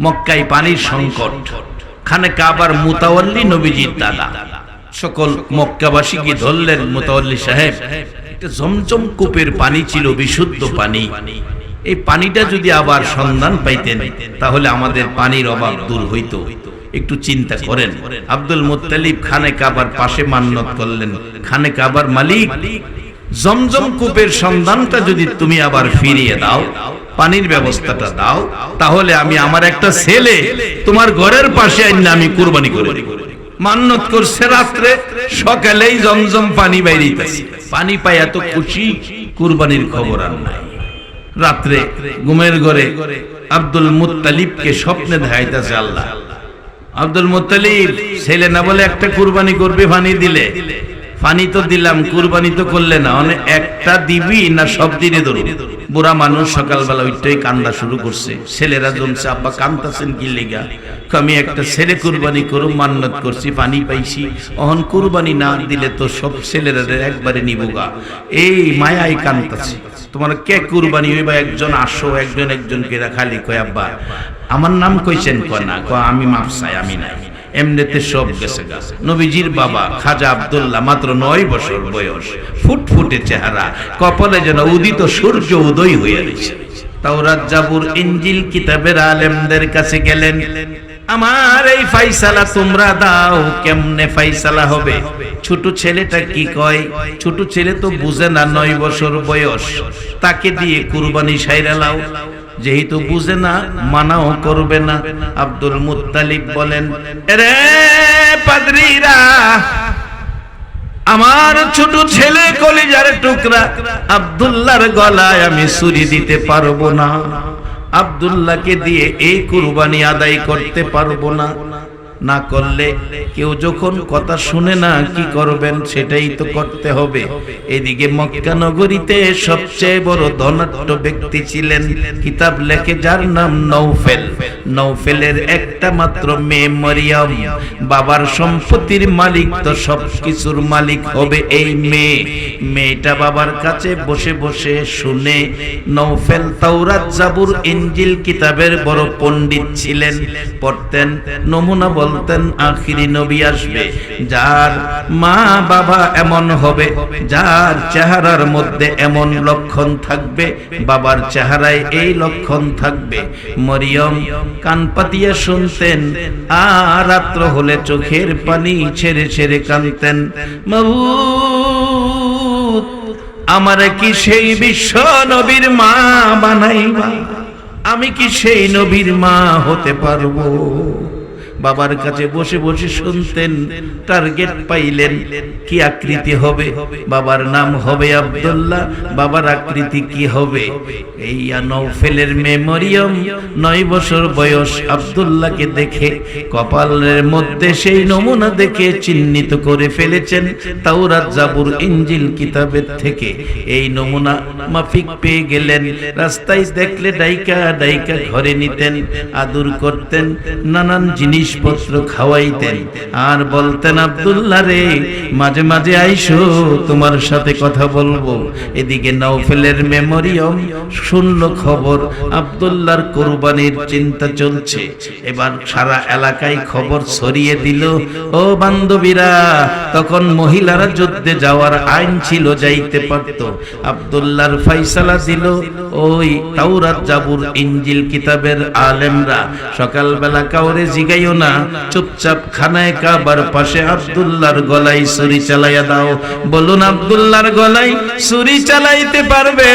মক্কায় পানির সংকট। খানে কাবার মুতাওয়াল্লি নবীজির দাদা। সকল মক্কাবাসী কি ধরলেন মুতাওয়াল্লি সাহেব? জমজম কূপের পানি ছিল, বিশুদ্ধ পানি। এই পানিটা যদি আবার সন্ধান পাইতেন, তাহলে আমাদের পানির অভাব দূর হইতো। একটু চিন্তা করেন। আব্দুল মুত্তালিব খানে কাবার পাশে মান্নত করলেন। খানে কাবার মালিক জমজম কূপের সন্ধানটা যদি তুমি আবার ফিরিয়ে দাও পানির ব্যবস্থাটা দাও, তাহলে আমি আমার একটা ছেলে তোমার ঘরের পাশে আইন আমি কুরবানি করে। মান্নত করছে রাত্রে, সকালেই জমজম পানি পানি পাই এত খুশি, কুরবানির খবর আর নাই। রাত্রে ঘুমের ঘরে আব্দুল মুত্তালিবকে স্বপ্নে দেখাইতেছে আল্লাহ। আব্দুল মুত্তালিব ছেলে না বলে একটা কুরবানি করবে, পানি দিলে। পানি তো দিলাম, কুরবানি তো করলে না। অনেক একটা দিবি না সব দিনে ধরো বুড়া মানুষ সকালবেলা ওইটাই কান্দা শুরু করছে। ছেলেরা জমছে, আব্বা, কান্দাছেন কি লেগা? আমি একটা ছেলে কুরবানি করুম, মান্নত করছি, পানি পাইছি। অহন কুরবানি না দিলে তো সব ছেলেরা একবারে নিবগা এই মায়াই কান্দাছে। তোমার কে কুরবানি হইবা? একজন আসো, একজন একজনকে খালি কয়, আব্বা, আমার নাম কইছেন, কয় না? কয়, আমি মাপ চাই, আমি নাই। এমনিতে সব গেছে গাছ নবীজির বাবা খাজা আব্দুল্লাহ মাত্র নয় বছর বয়স। ফুটফুটে চেহারা, কপালে যেন উদিত সূর্য উদয় হয়ে রয়েছে তাওরাত জাবুর ইঞ্জিল কিতাবের আলেমদের কাছে গেলেন, আমার এই ফাইসালা তোমরা দাও, কেমনে ফাইসালা হবে? ছোট ছেলেটা কি কয়, ছোট ছেলে তো বুঝে না নয় বছর বয়স। তাকে দিয়ে কুরবানি সাইরা লাও। যেহেতু বুঝে না, মানাও করবে না। আব্দুল মুতালিব বলেন রে পাদ্রীরা, আমার ছোট ছেলে কলিজার টুকরা আব্দুল্লাহর গলায় আমি ছুরি দিতে পারব না। আব্দুল্লাহকে দিয়ে এই কুরবানি আদায় করতে পারব না। না করলে কেউ যখন কথা শুনে না কি করবেন সেটাই তো করতে হবে। এদিকে মক্কা নগরীতে সবচেয়ে বড় ধনাঢ্য ব্যক্তি ছিলেন কিতাব লেখে যার নাম নৌফেল নৌফেলের একটা মাত্র মেয়ে মরিয়ম। বাবার সম্পত্তির মালিক তো সব কিছুর মালিক হবে এই মেয়ে। মেয়েটা বাবার কাছে বসে বসে শুনে নৌফেল তাওরাত জাবুর ইনজিল কিতাবের বড় পণ্ডিত ছিলেন। পড়তেন নমুনা বলতেন, আখিরি নবী আসবে, যার মা বাবা এমন হবে, যার চেহারার মধ্যে এমন লক্ষণ থাকবে, বাবার চেহারায় এই লক্ষণ থাকবে। মরিয়ম কান পাতিয়া শুনতেন, আর রাত্র হলে চোখের পানি ছেড়ে ছেড়ে কানতেন, মাবুদ, আমার কি সেই বিশ্ব নবীর মা বানাইবা? আমি কি সেই নবীর মা হতে পারব? বাবার কাছে বসে বসে শুনতেন টার্গেট পাইলেন, কি আকৃতি হবে? বাবার নাম হবে আব্দুল্লাহ, বাবার আকৃতি কি হবে? এই নৌফেলের মেমোরিয়াম নয় বছর বয়স আব্দুল্লাহকে দেখে, কপালের মধ্যে সেই নমুনা দেখে চিহ্নিত করে ফেলেছেন তাওরাত জাবুর ইঞ্জিল কিতাবের থেকে। এই নমুনা মাফিক পেয়ে গেলেন, রাস্তায় দেখলে ডাইকা ডাইকা ঘরে নিতেন, আদর করতেন, নানান জিনিসপত্র খাওয়াইতেন। আর বলতেন, আব্দুল্লাহ রে, মাঝে মাঝে আইসো, তোমার সাথে কথা বলব। এদিকে নৌফেলের মেমোরিয়াম শূন্য খবর, আব্দুল্লাহর কোরবানির চিন্তা চলছে। এবার সারা এলাকায় খবর ছড়িয়ে দিল, ও বান্ধবীরা, তখন মহিলারা যুদ্ধে যাওয়ার আইন ছিল, যাইতে পারত। আব্দুল্লাহর ফাইসালা দিল, ওই তাওরাত জাবুর ইঞ্জিল কিতাবের আলেমরা, সকালবেলা কাউরে জিগাইও না। চুপচাপ খানায় কাবার পাশে আব্দুল্লাহর গলায় ছুরি চালাইয়া দাও। বলুন, আব্দুল্লাহর গলায় ছুরি চালাইতে পারবে?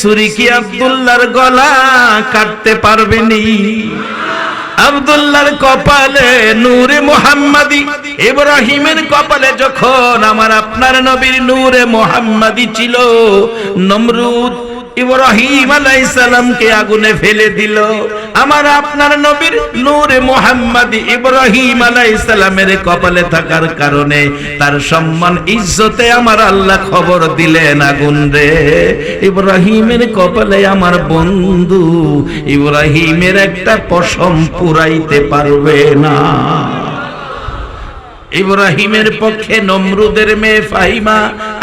ছুরি কি আব্দুল্লাহর গলা কাটতে পারবে নি? আব্দুল্লাহর কপালে নূরে মোহাম্মদি, ইব্রাহিমের কপালে যখন আমার আপনার নবীর নূরে মোহাম্মদি ছিল, নমরুদ ইব্রাহিম আলাইহিস সালামকে আগুনে ফেলে দিল। আমার আপনার নবীর নূরে মোহাম্মদ ইব্রাহিম আলাইহিস সালামের কপালে থাকার কারণে তার সম্মান, ইজ্জতে আমার আল্লাহ খবর দিলেন আগুন রে। ইব্রাহিমের কপালে আমার বন্ধু, ইব্রাহিমের একটা পশম পুরাইতে পারবে না। ইব্রাহিমের পক্ষে নমরুদের মেয়ে ফাহিমা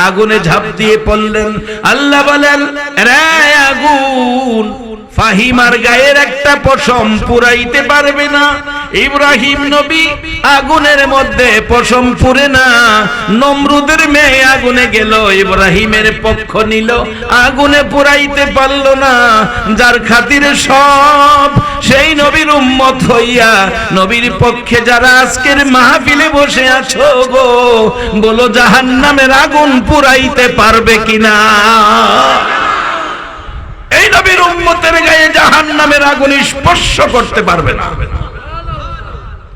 আগুনে ঝাঁপ দিয়ে পড়লেন। আল্লাহ বলেন রে আগুন, ফাহিমার গায়ের একটা পশম পুরাইতে পারবে না। ইব্রাহিম নবী আগুনের মধ্যে পশম পুরে না। নমরুদের মেয়ে আগুনে গেল, ইব্রাহিমের পক্ষ নিল, আগুনে পুরাইতে পারল না। যার খাতিরে সব সেই নবীর উম্মত হইয়া নবীর পক্ষে যারা আজকের মাহফিলে বসে আছো গো, বলো জাহান্নামের আগুন পুরাইতে পারবে কিনা? এই নবীর উম্মতের গায়ে জাহান্নামের আগুন স্পর্শ করতে পারবে না।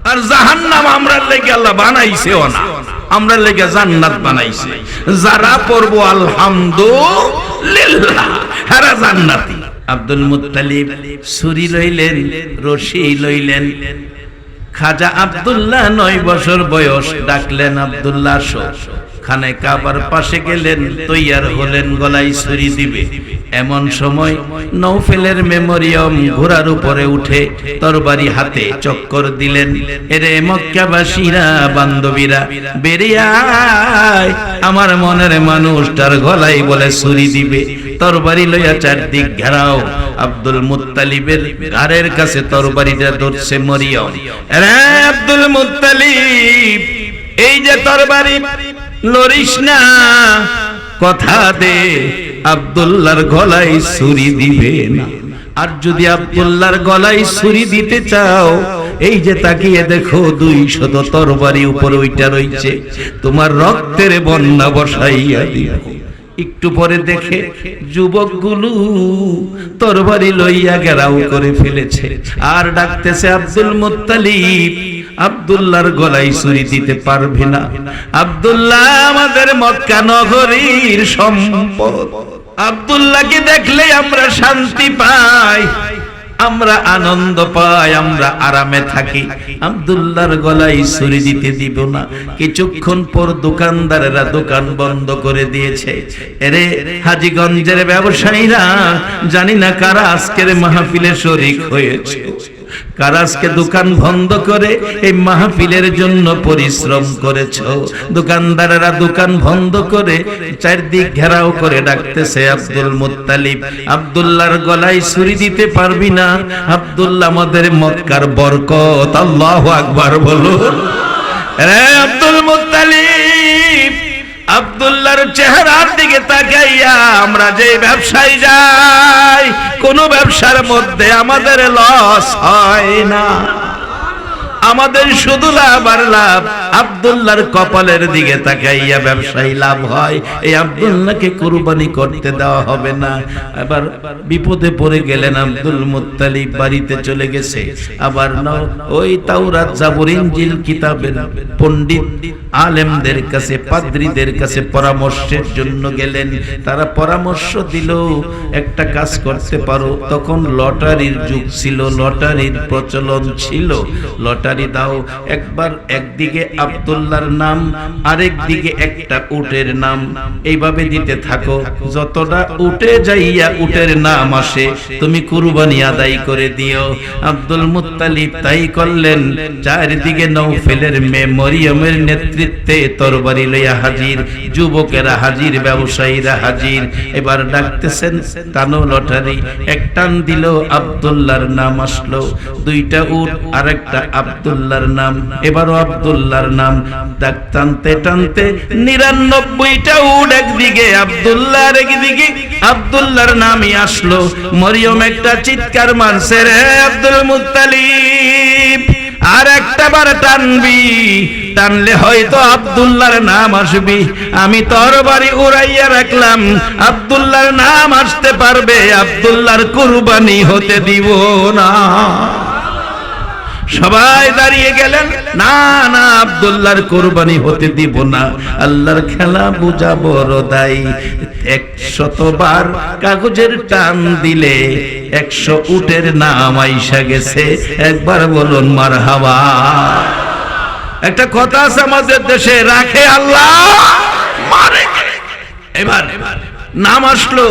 আর জাহান্নাম আমরা লেগে আল্লাহ বানাইছেও না আমরা লেগে জান্নাত বানাইছে। যারা পড়ব আলহামদুলিল্লাহ, হারা জান্নাতি। আব্দুল মুত্তালিব ছুরি লইলেন, রশি লইলেন। খাজা আব্দুল্লাহ নয় বছর বয়স, ডাকলেন, আব্দুল্লাহ খানে কাবার পাশে গেলেন, তৈয়ার হলেন, গলায় ছুরি দিবে। এমন সময় নৌফেলের মেমোরিয়াম ঘোড়ার উপরে উঠে তরবারি হাতে চক্কর দিলেন। এরে মক্কাবাসীরা, বান্ধবীরা, বেরিয়ে আয় আমার মনের মানুষটার গলায় বলে ছুরি দিবে। তরবারি লইয়া চারদিক ঘেরাও। আব্দুল মুত্তালিবের ঘাড়ের কাছে তরবারিটা ধরছে মরিয়ম। রে আব্দুল মুত্তালিব, এই যে তরবারি লরিস না। কথা দে, আব্দুল্লাহর গলায় ছুরি দিবে না। আর যদি আব্দুল্লাহর গলায় ছুরি দিতে চাও এই যে তাকিয়ে দেখো দুই শত তরবারি উপর ওইটা রইছে, তোমার রক্তের বন্যা বসাইয়া দিব একটু পরে দেখে যুবকগুলো তরবারি লইয়া গেরাও করে ফেলেছে। আর ডাকতেছে, আব্দুল মুত্তালিব, আব্দুল্লাহর গলায় ছুরি দিতে পারবে না। আব্দুল্লাহ আমাদের মক্কা নগরীর সম্পদ। আব্দুল্লাহকে দেখলে আমরা শান্তি পাই। আমরা আনন্দ পাই, আমরা আরামে থাকি। আব্দুল্লার গলায় ছুরি দিতে দিব না। কিছুক্ষণ পর দোকানদারেরা দোকান বন্ধ করে দিয়েছে। এরে হাজিগঞ্জের ব্যবসায়ীরা, জানি না কারা আজকের মাহফিলে শরিক হয়েছে। কারা আজকে দোকান বন্ধ করে এই মাহফিলের জন্য পরিশ্রম করেছ। দোকানদারেরা দোকান বন্ধ করে চারদিক ঘেরাও করে ডাকতেছে, আব্দুল মুত্তালিব, আব্দুল্লাহর গলায় ছুরি দিতে পারবি না। আব্দুল্লাহ আমাদের মক্কার বরকত, আল্লাহ আকবার বলুন। রে আব্দুল মুত্তালিব আব্দুল্লাহর চেহারার দিকে তাকাইয়া আমরা যে ব্যবসায় যাই, কোন ব্যবসার মধ্যে আমাদের লস হয় না। আমাদের শুধু লাভ আর লাভ। আব্দুল্লাহর কপালের দিকে তাকাইয়া ব্যবসায়ী লাভ হয়। এই আব্দুল্লাহকে কুরবানি করতে দেওয়া হবে না। এবার বিপদে পড়ে গেলেন আব্দুল মুত্তালিব, বাড়িতে চলে গেছে। আবার ওই তাওরাত জাবর ইনজিল কিতাবের পণ্ডিত আলেমদের কাছে, পাদ্রীদের কাছে পরামর্শের জন্য গেলেন। তারা পরামর্শ দিল, একটা কাজ করতে পারো। তখন লটারির যুগ ছিল, লটারির প্রচলন ছিল। লটারি দাও। একবার একদিকে আব্দুল্লাহর নাম, আরেক দিকে একটা উটের নাম। এইভাবে দিতে থাকো। যতটা উঠে যাইয়া উটের নাম আসে, তুমি কুরবানি আদায় করে দিও। আব্দুল মুত্তালিব তাই করলেন। চারিদিকে নৌফেলের মেয়ে মরিয়মের নেতৃত্বে তরবারি লইয়া হাজির, যুবকেরা হাজির, ব্যবসায়ীরা হাজির। এবার ডাকতেছেন টানো লটারি। এক টান দিল, আব্দুল্লাহর নাম আসলো। দুইটা উট, আরেকটা আব্দুল্লাহর নাম, এবারও আব্দুল্লাহর নাম। ডাক টানতে টানতে নিরানব্বইটা উট একদিকে, আব্দুল্লাহর একদিকে, আব্দুল্লাহর নামই আসলো। মরিয়ম একটা চিৎকার মারছে, রে আব্দুল মুত্তালিব, আর একটা বার টানবি, টানলে হয়তো আব্দুল্লাহর নাম আসবি। আমি তোর বাড়ি উড়াইয়া রাখলাম, আব্দুল্লাহর নাম আসতে পারবে, আব্দুল্লাহর কুরবানি হতে দিব না। সবাই দাঁড়িয়ে গেলেন। না না, আব্দুল্লাহর কোরবানি হতে দিব না। আল্লাহর খেলা বুঝা বড় দায়ী একশতবার কাগজের টান দিলে একশো উটের নাম আইসা গেছে। একবার বলুন মার হাওয়া একটা কথা আছে আমাদের দেশে, রাখে আল্লাহ এবার নাম আসলো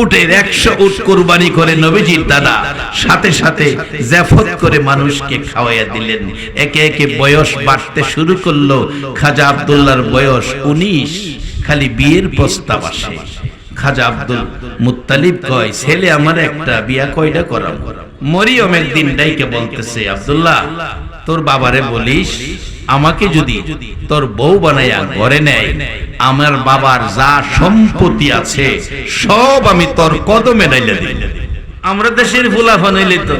উটের একশো উট কোরবানি করে নবীজির দাদা। সাথে সাথে জাফত করে মানুষকে খাওয়াইয়া দিলেন। একে একে বয়স বাড়তে শুরু করল। খাজা আবদুল্লার বয়স উনিশ। খালি বিয়ের প্রস্তাব আসে। খাজা আব্দুল মুত্তালিব কয়, ছেলে আমার একটা বিয়া কয়টা করাম মরিয়ম একদিন ডাইকে বলতেছে, আব্দুল্লাহ, তোর বাবারে বলিস, আমাকে যদি তোর বউ বানাইয়া ঘরে নেয়। আমার বাবার যা সম্পত্তি আছে সব আমি তোর কদমে ডাইলে দিই আমরা দেশের ফুলাফান হইলে তো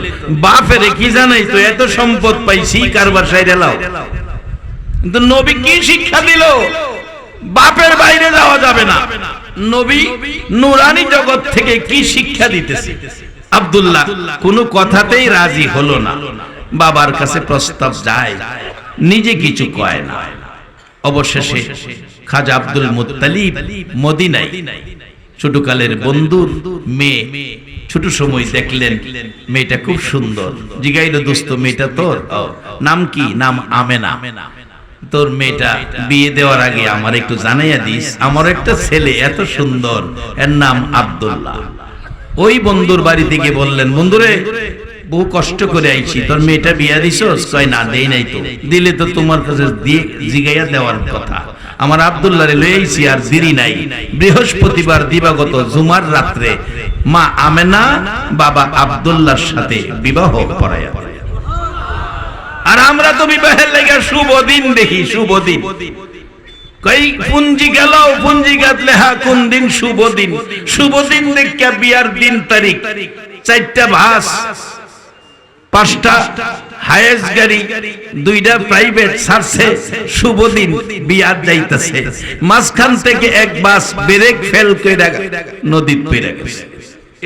বাপেরে কি জানাই তো এত সম্পদ পাইছি কারবার সাইডে লাও। কিন্তু নবী কি শিক্ষা দিল? বাপের বাইরে যাওয়া যাবে না। নবী নুরানি জগৎ থেকে কি শিক্ষা দিতেছে? আব্দুল্লাহ কোনো কথাতেই রাজি হলো না। বাবার কাছে প্রস্তাব যায় নিজে কিছু কয় না। অবশেষে খাজা আব্দুল মুত্তালিব মদিনায় ছোটকালের বন্ধুর মেয়ে ছোট সময় দেখলেন, মেয়েটা খুব সুন্দর। জিগাইল, দোস্ত, মেয়েটা তোর? নাম কি? নাম আমেনা। তোর মেয়েটা বিয়ে দেওয়ার আগে আমার একটু জানাইয়া দিস, আমার একটা ছেলে এত সুন্দর, এর নাম আব্দুল্লাহ। ওই বন্ধুর বাড়ি থেকে বললেন, বন্ধুরে বহু কষ্ট করে আইছি। তোর মেয়েটা বিয়া দিছস? কয়, না, দেই নাই তো। দিলে তো তোমার কাছে জিগাইয়া দেওয়ার কথা। আমার আব্দুল্লাহ রে লইছি আর দেরি নাই। বৃহস্পতিবার দিবাগত জুমার রাত্রে মা আমেনা বাবা আব্দুল্লাহর সাথে বিবাহ পড়াইয়া আর আমরা তো বিবাহের লেগে শুভ দিন দেখি, শুভ দিন। শুভ দিন? শুভ দিন দেখিয়া বিয়ার দিন তারিখ, চারটা ভাস পাঁচটা হায়েস গাড়ি, দুইটা প্রাইভেট সার্সে শুভ দিন বিয়ার যাইতেছে। মাঝখান থেকে এক বাস ব্রেক ফেল কইরা নদীত পড়ে গেছে।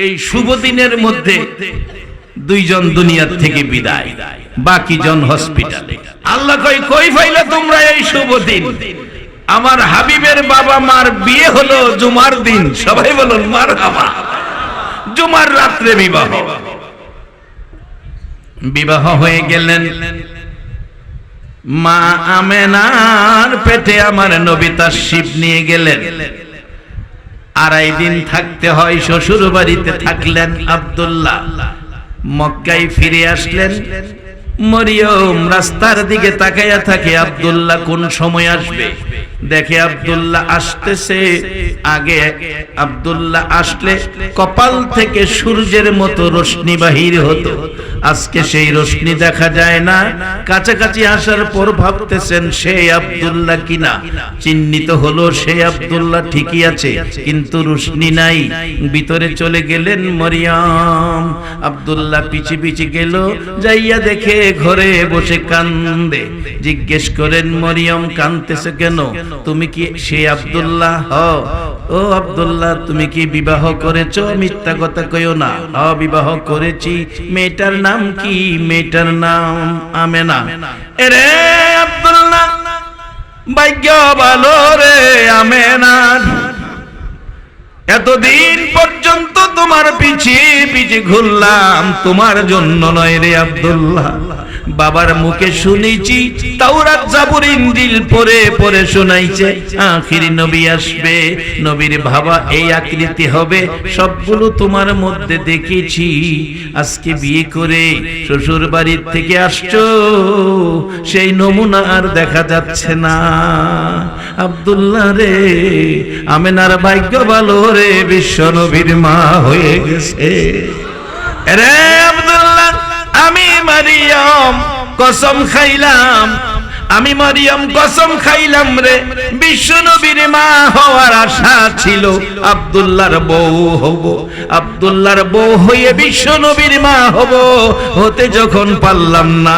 এই শুভ দিনের মধ্যে দুইজন দুনিয়ার থেকে বিদায় বাকি জন হসপিটালে আল্লাহ কই কই ফাইলা তোমরা এই শুভ দিন আমার হাবিবের বাবা মার বিয়ে হলো জুমার দিন। সবাই বলুন মার জুমার রাত্রে বিবাহ। বিবাহ হয়ে গেলেন। মা আমেনার পেটে আমার নবী তার শিব নিয়ে গেলেন। আড়াই দিন থাকতে হয় শ্বশুর বাড়িতে থাকলেন আবদুল্লাহ। মক্কায় ফিরে আসলেন। মরিয়ম, রাস্তার দিকে তাকাইয়া থাকে, আব্দুল্লাহ কোন সময় আসবে? দেখে আব্দুল্লাহ আসতেছে। আগে আব্দুল্লাহ আসলে কপাল থেকে সূর্যের মতো রশ্মি বাহির হতো। আজকে সেই রশ্মি দেখা যায় না। কাছাকাছি আসার পর ভাবতেছেন, সে আব্দুল্লাহ কিনা? চিহ্নিত হলো, সে আব্দুল্লাহ ঠিকই আছে, কিন্তু রশ্মি নাই। ভিতরে চলে গেলেন মরিয়ম। আব্দুল্লাহ পিছি পিছি গেল, যাইয়া দেখে ঘরে বসে কান্দে। জিজ্ঞেস করেন, মরিয়ম কানতেছে কেন? তুমি কি সে আব্দুল্লাহ? হ। ও আব্দুল্লাহ, তুমি কি বিবাহ করেছ? মিথ্যা কথা কইও না। বিবাহ করেছি। মেয়েটার নাম কি? মেয়েটার নাম আমেনা। এরে আব্দুল্লাহ, ভাগ্য ভালো রে আমেনার এতদিন পর্যন্ত তোমার পিছিয়ে পিছিয়ে ঘুরলাম, তোমার জন্য নয় রে আব্দুল্লাহ। বাবার মুখে শুনেছি, তাওরাত জাবুর ইনজিল পড়ে পড়ে শোনাইছে, আখির নবী আসবে, নবীর ভাবা এই আকৃতি হবে, সবগুলো তোমার মধ্যে দেখেছি। আজকে বিয়ে করে শ্বশুর বাড়ির থেকে আসছো, সেই নমুনা আর দেখা যাচ্ছে না। আব্দুল্লাহ রে, আমেনার ভাগ্য ভালো রে। বিশ্ব নবীর মা হয়ে গেছে। রে আব্দুল্লাহ, আমি মারিয়াম, কসম খাইলাম। আমি মারিয়াম, কসম খাইলাম রে। বিশ্ব নবীর মা হওয়ার আশা ছিল আব্দুল্লাহর বউ হব। আব্দুল্লাহর বউ হয়ে বিশ্ব নবীর মা হব। হতে যখন পারলাম না,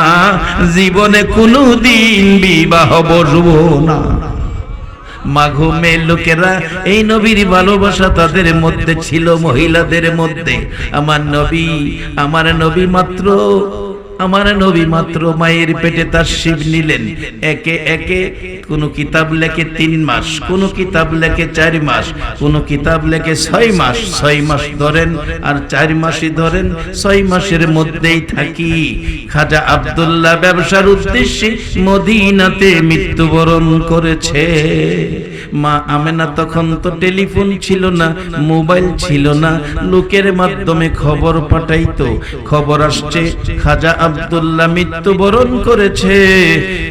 জীবনে কোনো দিন বিবাহ বসবো না। মাঘু মেয়ে লোকেরা এই নবীর ভালোবাসা তাদের মধ্যে ছিল, মহিলাদের মধ্যে। আমার নবী আমার নবী মাত্র আমার নবী মাত্র মায়ের পেটে তার শিব নিলেন। একে একে কোন কিতাব লেখে তিন মাস, কোন কিতাব লেখে চার মাস, কোন কিতাব লেখে ছয় মাস ছয় মাস ধরেন আর চার মাসই ধরেন, ছয় মাসের মধ্যেই থাকি। খাজা আব্দুল্লাহ ব্যবসার উদ্দেশ্যে মদিনাতে মৃত্যুবরণ করেছে। মা আমেনা তখন তো টেলিফোন ছিল না, মোবাইল ছিল না। লোকের মাধ্যমে খবর পাঠাইতো। খবর আসছে, খাজা আব্দুল্লাহ মৃত্যুবরণ করেছে।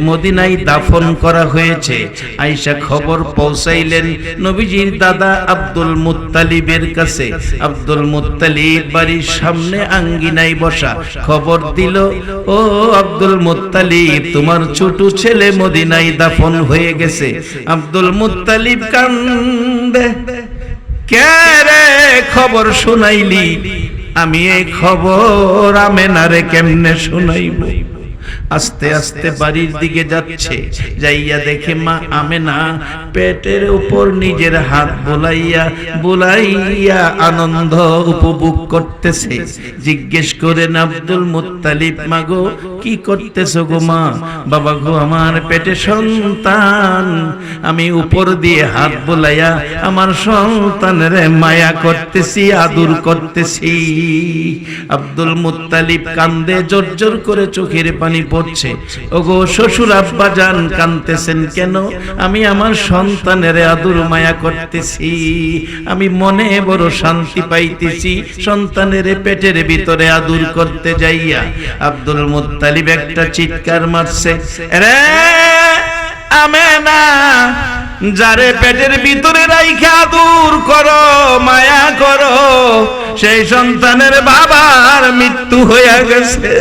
মদিনায় দাফন করা হয়েছে। আইসা খবর পৌঁছাইলেন নবীজির দাদা আব্দুল মুত্তালিবের কাছে। আব্দুল মুত্তালিব বাড়ির সামনে আঙ্গিনায় বসা খবর দিল, ও আব্দুল মুত্তালিব, তোমার ছোট ছেলে মদিনায় দাফন হয়ে গেছে। আব্দুল মুত্তালিব কান্দে। কে রে খবর শুনাইলি? আমি এই খবর আমেনারে কেমনে শুনাইব? আস্তে আস্তে বাড়ির দিকে যাচ্ছে, যাইয়া দেখে মা আমেনা পেটের উপর নিজের হাত বোলাইয়া বোলাইয়া আনন্দ উপভোগ করতেছে। জিজ্ঞেস করেন আব্দুল মুত্তালিব, মাগো, কি করতেছো গো মা? বাবা গো, আমার পেটে সন্তান। আমি উপর দিয়ে হাত বোলাইয়া আমার সন্তানের মায়া করতেছি, আদর করতেছি। আব্দুল মুত্তালিব কান্দে, জোর জোর করে চোখের পানি পড়ছে। ওগো শ্বশুর আব্বা যান কানতেছেন কেন? আমি আমার সন্তানের আদর মায়া করতেছি। আমি মনে বড় শান্তি পাইতেছি, সন্তানের পেটের ভিতরে আদর করতে যাইয়া। আব্দুল মুত্তালিব একটা চিৎকার মারছে রে আমেনা, যারে পেটের ভিতরে রাইখা দূর করো, মায়া করো, সেই সন্তানের বাবার মৃত্যু হইয়া গেছে।